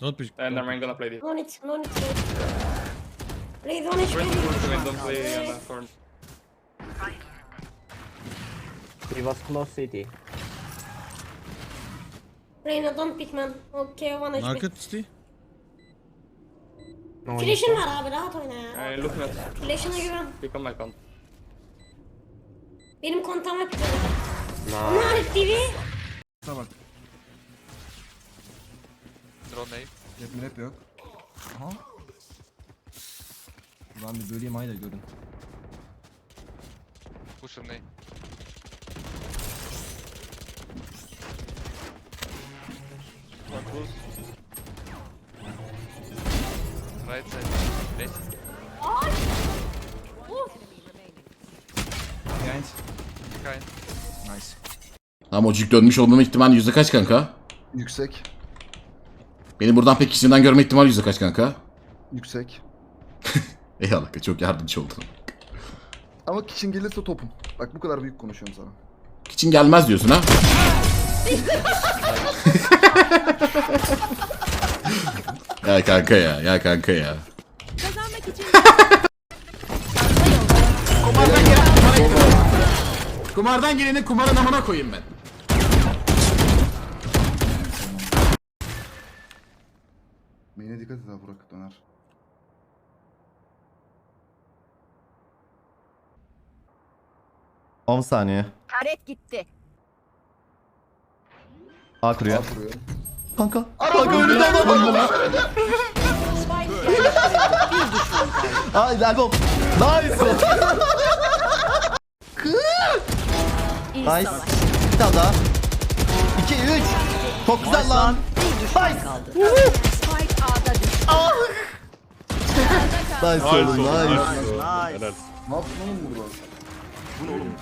Don't push. And I'm gonna play this. No need, no need. HP. When when don't play on the front. He was close city. Reyna don't pick man. Okay one HP. Market city. No Flash'ın var abi rahat oyna ya. I'm looking at Flash'ına güven. pick on my con. Benim kontağım hep güzel. Nice. Narik TV. Bak. Drone nade. Rap rap yok. Aha. Ulan bir böleyim ayda görün. Push from nade. One close. Right side. Nade. Behind. Behind. Nice. Ama o dönmüş olmama ihtimali yüzde kaç kanka? Yüksek. Beni buradan pek kişiden görme ihtimali yüzde kaç kanka? Yüksek. Eyvallah çok yardımcı oldun. Ama kişin gelirse topum. Bak bu kadar büyük konuşuyorum sana. İçin gelmez diyorsun ha? ya kanka ya, ya kanka ya. Kumara gidiyor. Kumardan geleni kumarın amına koyayım ben. Main'e dikkat et ha Burak döner. On saniye. Taret gitti. A kuruyor. Sağ vuruyor. Kanka. Kanka önünde adam var. Aa elbow. Nice. Nice. Bir tane daha. 2 3. Çok güzel lan. Bir Nice oğlum nice. Nice. Ne yaptın oğlum burada? Bu ne oğlum?